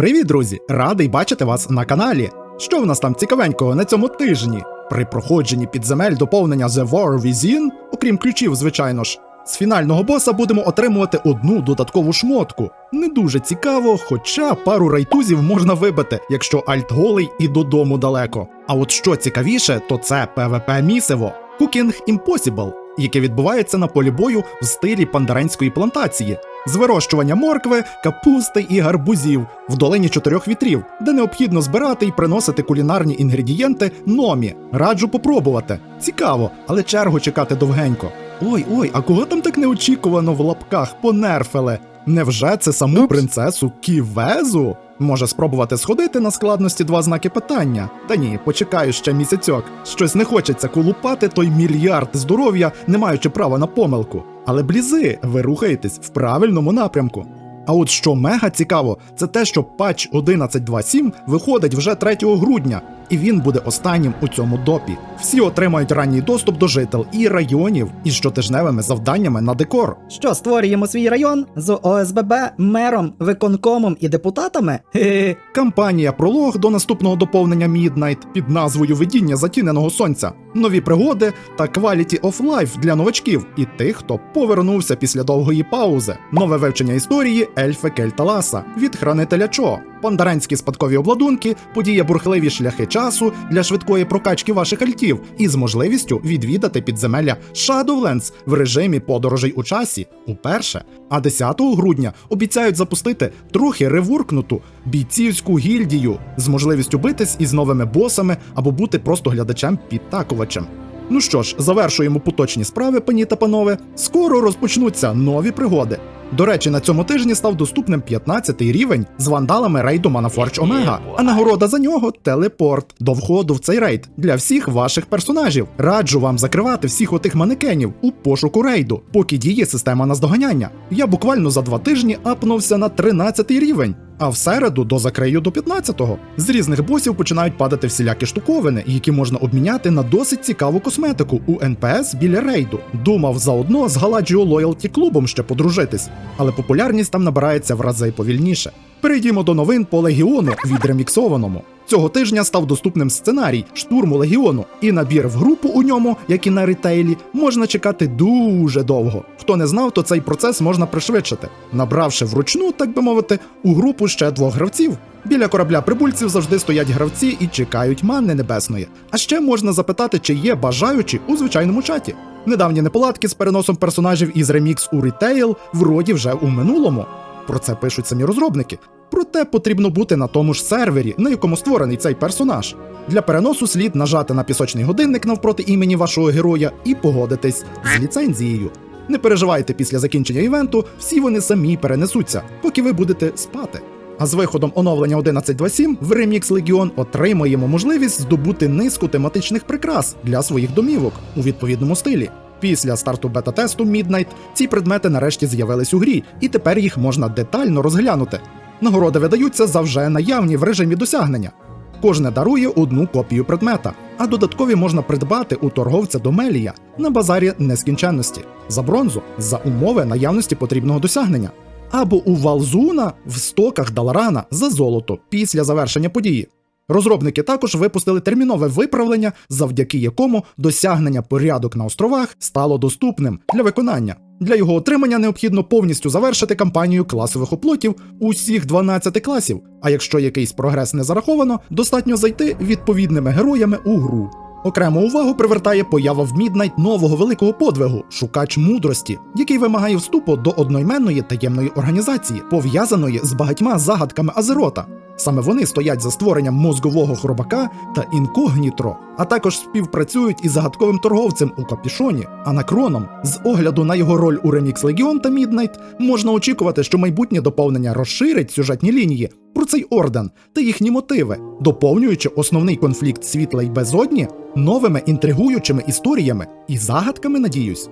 Привіт, друзі! Радий бачити вас на каналі. Що в нас там цікавенького на цьому тижні? При проходженні підземель доповнення The War Within, окрім ключів, звичайно ж, з фінального боса будемо отримувати одну додаткову шмотку. Не дуже цікаво, хоча пару райтузів можна вибити, якщо альт голий і додому далеко. А от що цікавіше, то це PvP місиво Cooking Impossible, яке відбувається на полі бою в стилі пандаренської плантації з вирощування моркви, капусти і гарбузів в долині чотирьох вітрів, де необхідно збирати і приносити кулінарні інгредієнти номі. Раджу попробувати. Цікаво, але чергу чекати довгенько. Ой ой, а кого там так неочікувано в лапках понерфили? Невже це саму принцесу Ківезу? Може спробувати сходити на складності два знаки питання? Та ні, почекаю ще місяцьок. Щось не хочеться колупати той мільярд здоров'я, не маючи права на помилку. Але блізи, ви рухаєтесь в правильному напрямку. А от що мега цікаво, це те, що патч 11.2.7 виходить вже 3 грудня, і він буде останнім у цьому допі. Всі отримають ранній доступ до жител і районів із щотижневими завданнями на декор. Що створюємо свій район з ОСББ, мером, виконкомом і депутатами? Хе-хе. Кампанія пролог до наступного доповнення Midnight під назвою Видіння затіненого сонця, нові пригоди та Quality of Life для новачків і тих, хто повернувся після довгої паузи, нове вивчення історії Ельфи Кельталаса від хранителя Чо, пандаренські спадкові обладунки, подія бурхливі шляхи часу для швидкої прокачки ваших альтів із можливістю відвідати підземелля Shadowlands в режимі подорожей у часі уперше. А 10 грудня обіцяють запустити трохи реворкнуту бійцівську гільдію з можливістю битись із новими босами або бути просто глядачем-підтакувачем. Ну що ж, завершуємо поточні справи, пані та панове. Скоро розпочнуться нові пригоди. До речі, на цьому тижні став доступним 15-й рівень з вандалами рейду Manafорge Омега, а нагорода за нього телепорт до входу в цей рейд для всіх ваших персонажів. Раджу вам закривати всіх отих манекенів у пошуку рейду, поки діє система наздоганяння. Я буквально за два тижні апнувся на 13-й рівень. А в середу до закрию до 15-го. З різних босів починають падати всілякі штуковини, які можна обміняти на досить цікаву косметику у НПС біля рейду. Думав заодно з Галаджіо Лоялті клубом ще подружитись, але популярність там набирається в рази повільніше. Перейдімо до новин по легіону відреміксованому. Цього тижня став доступним сценарій штурму легіону, і набір в групу у ньому, як і на ретейлі, можна чекати дуже довго. Хто не знав, то цей процес можна пришвидшити, набравши вручну, так би мовити, у групу ще двох гравців. Біля корабля прибульців завжди стоять гравці і чекають манни небесної. А ще можна запитати, чи є бажаючі у звичайному чаті. Недавні неполадки з переносом персонажів із ремікс у ретейл вроді вже у минулому. Про це пишуть самі розробники. Проте потрібно бути на тому ж сервері, на якому створений цей персонаж. Для переносу слід нажати на пісочний годинник навпроти імені вашого героя і погодитись з ліцензією. Не переживайте після закінчення івенту, всі вони самі перенесуться, поки ви будете спати. А з виходом оновлення 11.2.7 в Remix Legion отримаємо можливість здобути низку тематичних прикрас для своїх домівок у відповідному стилі. Після старту бета-тесту Midnight ці предмети нарешті з'явились у грі, і тепер їх можна детально розглянути. Нагороди видаються за вже наявні в режимі досягнення. Кожне дарує одну копію предмета, а додаткові можна придбати у торговця Домелія на базарі нескінченності за бронзу за умови наявності потрібного досягнення, або у Валзуна в стоках Даларана за золото після завершення події. Розробники також випустили термінове виправлення, завдяки якому досягнення порядок на островах стало доступним для виконання. Для його отримання необхідно повністю завершити кампанію класових оплотів усіх 12 класів. А якщо якийсь прогрес не зараховано, достатньо зайти відповідними героями у гру. Окрему увагу привертає поява в Міднайт нового великого подвигу шукач мудрості, який вимагає вступу до одноіменної таємної організації, пов'язаної з багатьма загадками Азерота. Саме вони стоять за створенням мозгового хробака та інкогнітро, а також співпрацюють із загадковим торговцем у капішоні, анакроном. З огляду на його роль у Remix Legion та Midnight можна очікувати, що майбутнє доповнення розширить сюжетні лінії про цей орден та їхні мотиви, доповнюючи основний конфлікт світла й безодні новими інтригуючими історіями і загадками, надіюсь.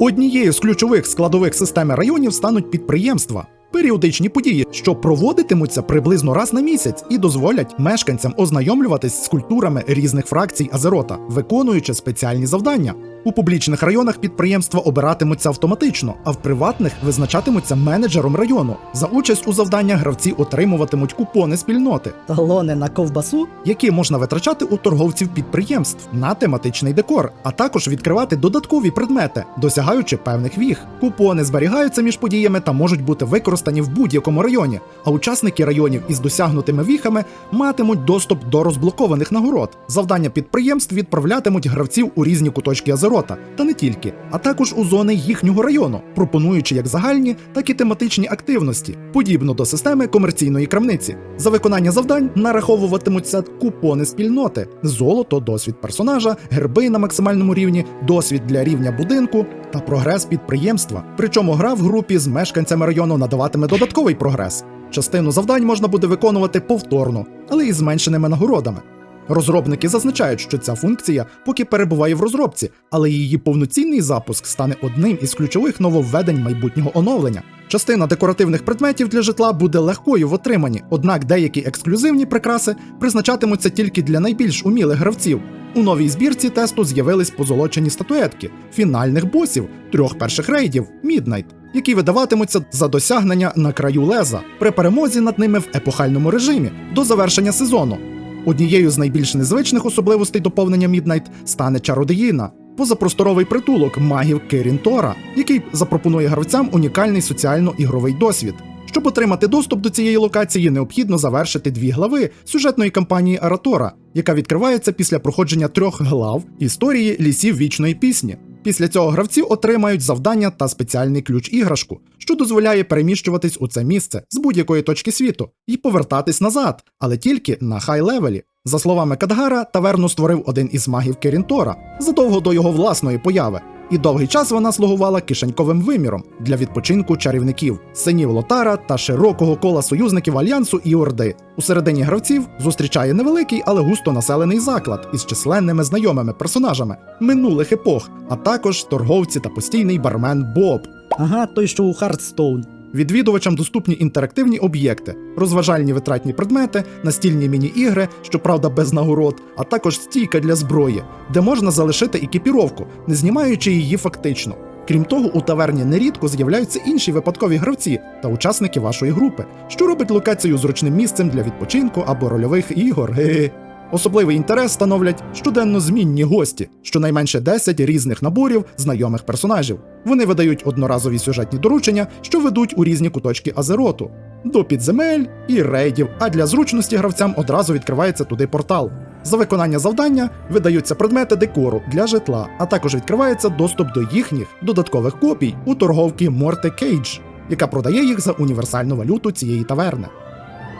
Однією з ключових складових системи районів стануть підприємства. Періодичні події, що проводитимуться приблизно раз на місяць і дозволять мешканцям ознайомлюватись з культурами різних фракцій Азерота, виконуючи спеціальні завдання. У публічних районах підприємства обиратимуться автоматично, а в приватних визначатимуться менеджером району. За участь у завданнях гравці отримуватимуть купони спільноти, Талони на ковбасу? які можна витрачати у торговців підприємств на тематичний декор, а також відкривати додаткові предмети, досягаючи певних віг. Купони зберігаються між подіями та можуть бути використані в будь-якому районі. А учасники районів із досягнутими віхами матимуть доступ до розблокованих нагород. Завдання підприємств відправлятимуть гравців у різні куточки Азерота, та не тільки, а також у зони їхнього району, пропонуючи як загальні, так і тематичні активності, подібно до системи комерційної крамниці. За виконання завдань нараховуватимуться купони спільноти, золото, досвід персонажа, герби на максимальному рівні, досвід для рівня будинку та прогрес підприємства. Причому гра в групі з мешканцями району надаватиме додатковий прогрес. Частину завдань можна буде виконувати повторно, але із зменшеними нагородами. Розробники зазначають, що ця функція поки перебуває в розробці, але її повноцінний запуск стане одним із ключових нововведень майбутнього оновлення. Частина декоративних предметів для житла буде легкою в отриманні, однак деякі ексклюзивні прикраси призначатимуться тільки для найбільш умілих гравців. У новій збірці тесту з'явились позолочені статуетки фінальних босів трьох перших рейдів Міднайт, які видаватимуться за досягнення на краю леза при перемозі над ними в епохальному режимі до завершення сезону. Однією з найбільш незвичних особливостей доповнення Міднайт стане чародіїна, позапросторовий притулок магів Кирін Тора, який запропонує гравцям унікальний соціально-ігровий досвід. Щоб отримати доступ до цієї локації, необхідно завершити дві глави сюжетної кампанії Аратора, яка відкривається після проходження трьох глав історії лісів вічної пісні. Після цього гравці отримають завдання та спеціальний ключ іграшку, що дозволяє переміщуватись у це місце з будь-якої точки світу і повертатись назад, але тільки на хай-левелі. За словами Кадгара, таверну створив один із магів Керінтора задовго до його власної появи, і довгий час вона слугувала кишеньковим виміром для відпочинку чарівників, синів Лотара та широкого кола союзників Альянсу і Орди. У середині гравців зустрічає невеликий, але густо населений заклад із численними знайомими персонажами минулих епох, а також торговці та постійний бармен Боб. Ага, той, що у Хардстоун. Відвідувачам доступні інтерактивні об'єкти, розважальні витратні предмети, настільні міні-ігри, щоправда без нагород, а також стійка для зброї, де можна залишити екіпіровку, не знімаючи її фактично. Крім того, у таверні нерідко з'являються інші випадкові гравці та учасники вашої групи, що робить локацію зручним місцем для відпочинку або рольових ігор. Ге-ге. Особливий інтерес становлять щоденно змінні гості, щонайменше 10 різних наборів знайомих персонажів. Вони видають одноразові сюжетні доручення, що ведуть у різні куточки Азероту, до підземель і рейдів, а для зручності гравцям одразу відкривається туди портал. За виконання завдання видаються предмети декору для житла, а також відкривається доступ до їхніх додаткових копій у торговки Морте Кейдж, яка продає їх за універсальну валюту цієї таверни.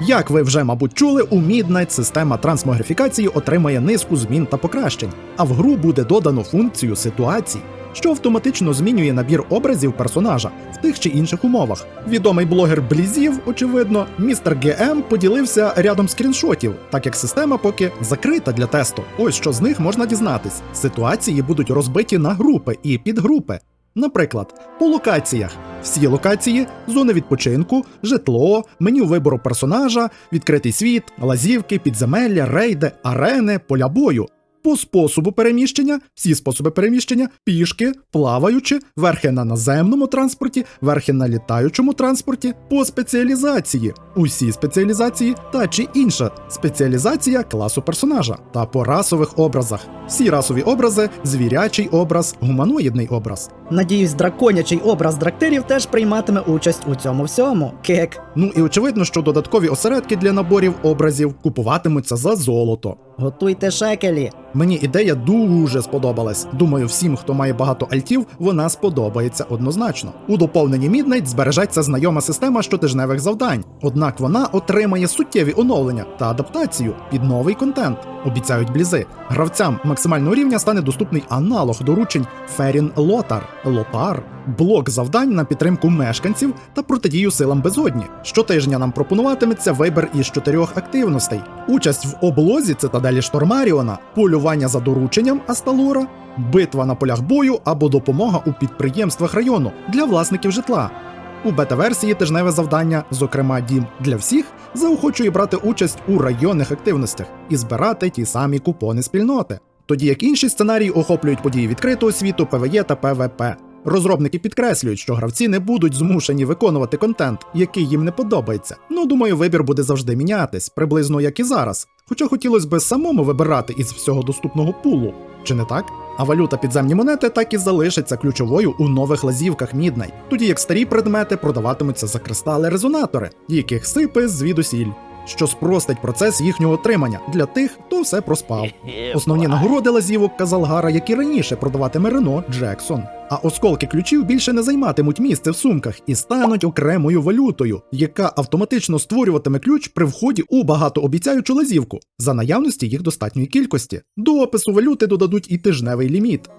Як ви вже, мабуть, чули, у Midnight система трансмогрифікації отримає низку змін та покращень, а в гру буде додано функцію ситуацій, що автоматично змінює набір образів персонажа в тих чи інших умовах. Відомий блогер Блізів, очевидно, містер ГМ поділився рядом скріншотів, так як система поки закрита для тесту. Ось що з них можна дізнатись. Ситуації будуть розбиті на групи і підгрупи. Наприклад, по локаціях. Всі локації, зони відпочинку, житло, меню вибору персонажа, відкритий світ, лазівки, підземелля, рейди, арени, поля бою. По способу переміщення, всі способи переміщення, пішки, плаваючи, верхи на наземному транспорті, верхи на літаючому транспорті, по спеціалізації, усі спеціалізації та чи інша спеціалізація класу персонажа та по расових образах. Всі расові образи, звірячий образ, гуманоїдний образ. Надіюсь, драконячий образ драктерів теж прийматиме участь у цьому всьому. Кек. Ну і очевидно, що додаткові осередки для наборів образів купуватимуться за золото. Готуйте шекелі. Мені ідея дуже сподобалась. Думаю, всім, хто має багато альтів, вона сподобається однозначно. У доповненні Midnight збережеться знайома система щотижневих завдань, однак вона отримає суттєві оновлення та адаптацію під новий контент. Обіцяють блізи. Гравцям максимального рівня стане доступний аналог доручень Ферін Лотар, Лотар, блок завдань на підтримку мешканців та протидію силам безодні. Щотижня нам пропонуватиметься вибір із чотирьох активностей: участь в облозі цитаделі Штормаріона, полювання за дорученням Асталора, битва на полях бою або допомога у підприємствах району для власників житла. У бета-версії тижневе завдання, зокрема Дім для всіх, заохочує брати участь у районних активностях і збирати ті самі купони спільноти. Тоді як інші сценарії охоплюють події відкритого світу, ПВЕ та ПВП. Розробники підкреслюють, що гравці не будуть змушені виконувати контент, який їм не подобається. Ну, думаю, вибір буде завжди мінятись, приблизно як і зараз. Хоча хотілося б самому вибирати із всього доступного пулу, чи не так? А валюта підземні монети так і залишиться ключовою у нових лазівках Midnight, тоді як старі предмети продаватимуться за кристали-резонатори, яких сипе звідусіль, що спростить процес їхнього отримання для тих, хто все проспав. Основні нагороди лазівок Казалгара, як і раніше, продаватиме Рено Джексон. А осколки ключів більше не займатимуть місце в сумках і стануть окремою валютою, яка автоматично створюватиме ключ при вході у багатообіцяючу лазівку за наявності їх достатньої кількості. До опису валюти додадуть і тижневий ліміт.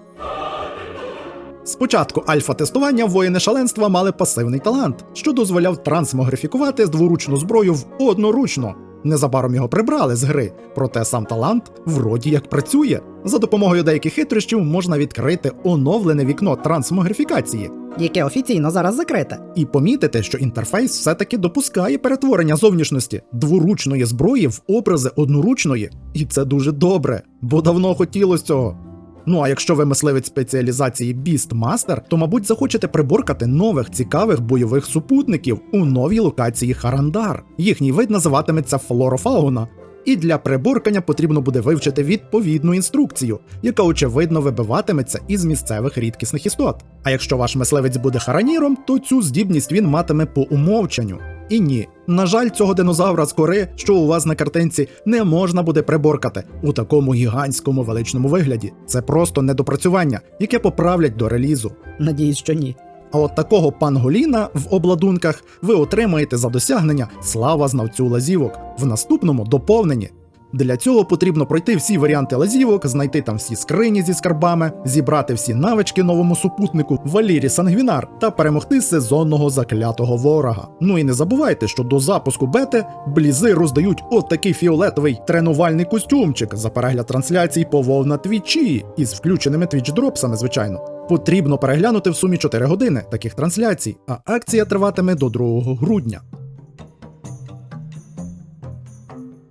Спочатку альфа-тестування воїни шаленства мали пасивний талант, що дозволяв трансмогрифікувати дворучну зброю в одноручно. Незабаром його прибрали з гри, проте сам талант вроді як працює. За допомогою деяких хитрощів можна відкрити оновлене вікно трансмогрифікації яке офіційно зараз закрите. і помітити, що інтерфейс все-таки допускає перетворення зовнішності дворучної зброї в образи одноручної. І це дуже добре, бо давно хотілося цього. Ну а якщо ви мисливець спеціалізації Beastmaster, то мабуть захочете приборкати нових цікавих бойових супутників у новій локації Харандар. Їхній вид називатиметься флорофауна. І для приборкання потрібно буде вивчити відповідну інструкцію, яка очевидно вибиватиметься із місцевих рідкісних істот. А якщо ваш мисливець буде хараніром, то цю здібність він матиме по умовчанню. І ні, на жаль, цього динозавра з кори, що у вас на картинці, не можна буде приборкати у такому гігантському величному вигляді. Це просто недопрацювання, яке поправлять до релізу. Надіюсь, що ні. А от такого панголіна в обладунках ви отримаєте за досягнення слава знавцю лазівок в наступному доповненні. Для цього потрібно пройти всі варіанти лазівок, знайти там всі скрині зі скарбами, зібрати всі навички новому супутнику Валірі Сангвінар та перемогти сезонного заклятого ворога. Ну і не забувайте, що до запуску бети блізи роздають отакий фіолетовий тренувальний костюмчик за перегляд трансляцій по WoW на твічі із включеними твіч-дропсами, звичайно. Потрібно переглянути в сумі 4 години таких трансляцій, а акція триватиме до 2 грудня.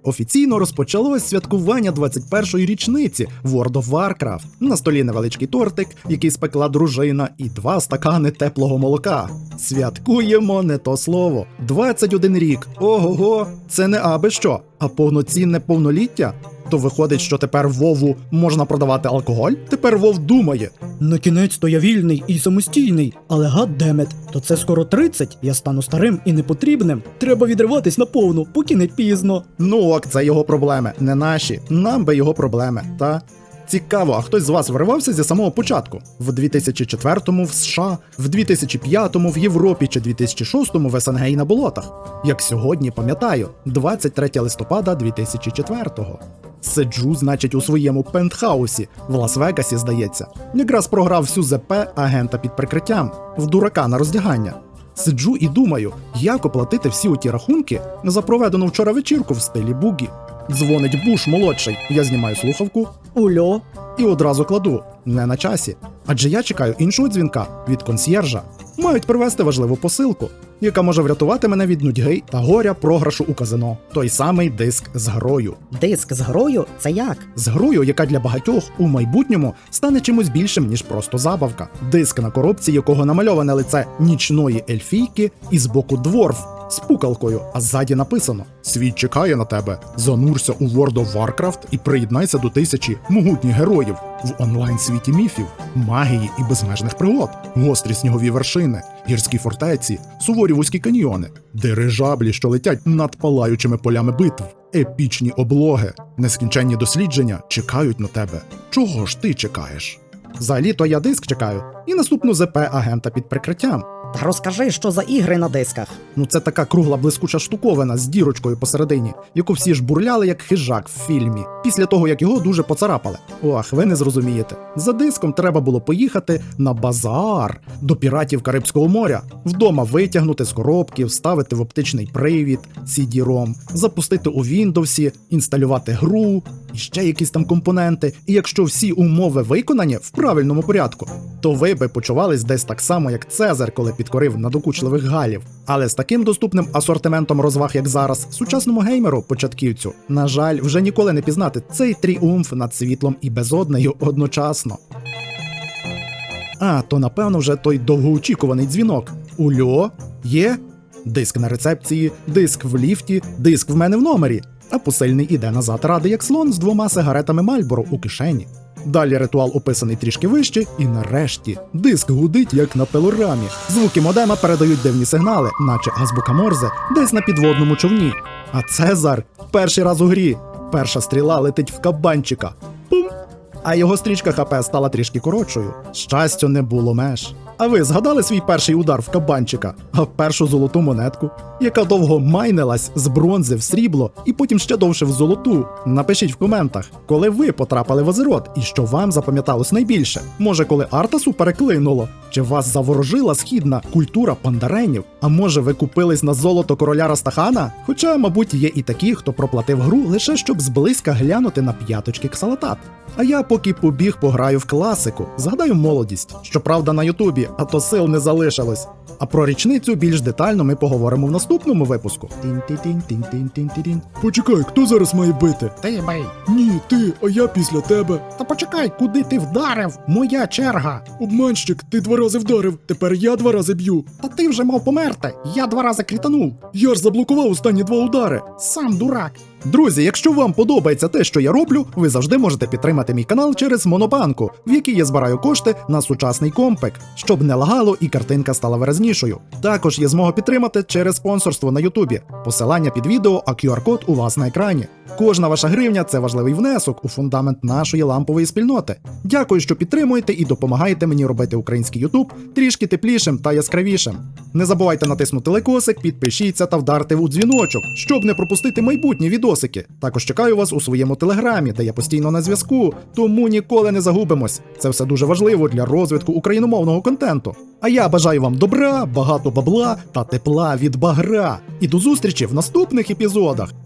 Офіційно розпочалось святкування 21-ї річниці World of Warcraft. На столі невеличкий тортик, який спекла дружина, і два стакани теплого молока. Святкуємо не то слово. 21 рік. Ого-го, це не аби що, а повноцінне повноліття. То виходить, що тепер Вову можна продавати алкоголь? Тепер Вов думає. На кінець то я вільний і самостійний, але гаддемет, то це скоро 30, я стану старим і непотрібним. Треба відриватись наповну, поки не пізно. Ну ок, це його проблеми, не наші. Нам би його проблеми, та. Цікаво, а хтось з вас виривався зі самого початку? В 2004-му в США, в 2005-му в Європі чи 2006-му в СНГ і на болотах. Як сьогодні пам'ятаю, 23 листопада 2004-го. Сиджу, значить, у своєму пентхаусі в Лас-Вегасі, здається. Якраз програв всю ЗП агента під прикриттям, в дурака на роздягання. Сиджу і думаю, як оплатити всі оті рахунки за проведену вчора вечірку в стилі бугі. Дзвонить Буш молодший, я знімаю слухавку Ульо, і одразу кладу не на часі. Адже я чекаю іншого дзвінка від консьєржа. Мають привезти важливу посилку, яка може врятувати мене від нудьги та горя програшу у казино. Той самий диск з грою. диск з грою це як? З грою, яка для багатьох у майбутньому стане чимось більшим, ніж просто забавка. Диск на коробці, якого намальоване лице нічної ельфійки, і збоку дворф з пукалкою, а ззаді написано: Світ чекає на тебе. Занурся у World of Warcraft і приєднайся до тисячі могутніх героїв в онлайн світі міфів, магії і безмежних пригод, гострі снігові вершини, гірські фортеці, суворі вузькі каньйони, дирижаблі, що летять над палаючими полями битв. Епічні облоги, нескінченні дослідження чекають на тебе. Чого ж ти чекаєш? Взагалі, то я диск чекаю, і наступну ЗП агента під прикриттям. Та розкажи, що за ігри на дисках. Ну це така кругла блискуча штуковина з дірочкою посередині, яку всі ж бурляли як хижак в фільмі, після того як його дуже поцарапали. Ох, ви не зрозумієте. За диском треба було поїхати на базар до піратів Карибського моря, вдома витягнути з коробки, вставити в оптичний привід, CD-ROM, запустити у Windows, інсталювати гру і ще якісь там компоненти. І якщо всі умови виконані в правильному порядку, то ви би почувались десь так само, як Цезар, коли підкорив надокучливих галів. Але з таким доступним асортиментом розваг, як зараз, сучасному геймеру, початківцю, на жаль, вже ніколи не пізнати цей тріумф над світлом і безоднею одночасно. А, то напевно вже той довгоочікуваний дзвінок. Ульо, є? Диск на рецепції, диск в ліфті, диск в мене в номері. А посильний іде назад ради як слон з двома сигаретами Мальборо у кишені. Далі ритуал описаний трішки вище, і нарешті диск гудить, як на пелорамі. Звуки модема передають дивні сигнали, наче азбука Морзе, десь на підводному човні. А Цезар перший раз у грі. Перша стріла летить в кабанчика. Пум! а його стрічка ХП стала трішки коротшою. Щастю, не було меж. А ви згадали свій перший удар в кабанчика, а першу золоту монетку, яка довго майнилась з бронзи в срібло і потім ще довше в золоту. Напишіть в коментах, коли ви потрапили в Азерот і що вам запам'яталось найбільше. Може, коли Артасу переклинуло, чи вас заворожила східна культура пандаренів? А може, ви купились на золото короля Растахана? Хоча, мабуть, є і такі, хто проплатив гру лише щоб зблизька глянути на п'яточки ксалатат. А я поки побіг пограю в класику, згадаю молодість, щоправда, на Ютубі, а то сил не залишилось. А про річницю більш детально ми поговоримо в наступному випуску. Почекай, хто зараз має бити? Ти бей. Ні, ти, а я після тебе. Та почекай, куди ти вдарив? Моя черга. Обманщик, ти два рази вдарив, тепер я два рази б'ю. Та ти вже мав померти. Я два рази крітанув. Я ж заблокував останні два удари. Сам дурак. Друзі, якщо вам подобається те, що я роблю, ви завжди можете підтримати мій канал через Монобанку, в якій я збираю кошти на сучасний компек, щоб не лагало і картинка стала виразнішою. Також є змога підтримати через спонсорство на Ютубі. Посилання під відео, а QR-код у вас на екрані. Кожна ваша гривня це важливий внесок у фундамент нашої лампової спільноти. Дякую, що підтримуєте і допомагаєте мені робити український Ютуб трішки теплішим та яскравішим. Не забувайте натиснути лайкосик, підпишіться та вдарте у дзвіночок, щоб не пропустити майбутні відосики. Також чекаю вас у своєму телеграмі, де я постійно на зв'язку, тому ніколи не загубимось. Це все дуже важливо для розвитку україномовного контенту. А я бажаю вам добра, багато бабла та тепла від багра. І до зустрічі в наступних епізодах.